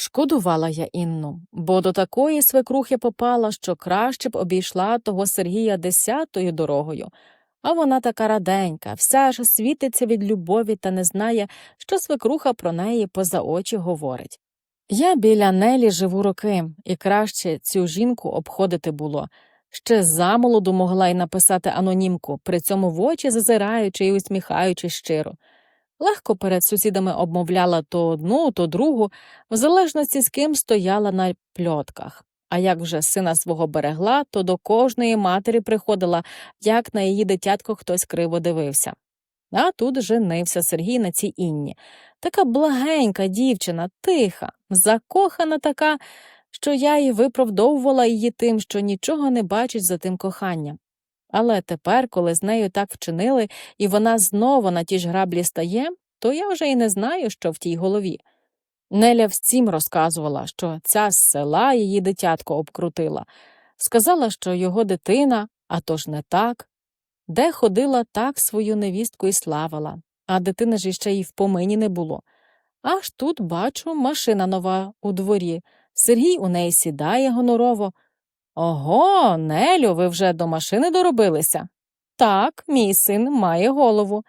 Шкодувала я Інну, бо до такої свекрухи попала, що краще б обійшла того Сергія десятою дорогою. А вона така раденька, вся ж світиться від любові та не знає, що свекруха про неї поза очі говорить. Я біля Нелі живу роки, і краще цю жінку обходити було. Ще замолоду могла й написати анонімку, при цьому в очі зазираючи і усміхаючись щиро. Легко перед сусідами обмовляла то одну, то другу, в залежності з ким стояла на пльотках. А як вже сина свого берегла, то до кожної матері приходила, як на її дитятко хтось криво дивився. А тут женився Сергій на цій Інні. Така благенька дівчина, тиха, закохана така, що я й виправдовувала її тим, що нічого не бачить за тим коханням. Але тепер, коли з нею так вчинили, і вона знову на ті ж граблі стає, то я вже й не знаю, що в тій голові. Неля всім розказувала, що ця з села її дитятко обкрутила. Сказала, що його дитина, а то ж не так. Де ходила, так свою невістку і славила, а дитини ж іще й в помині не було. Аж тут, бачу, машина нова у дворі. Сергій у неї сідає гонорово. Ого, Нелю, ви вже до машини доробилися? Так, мій син має голову.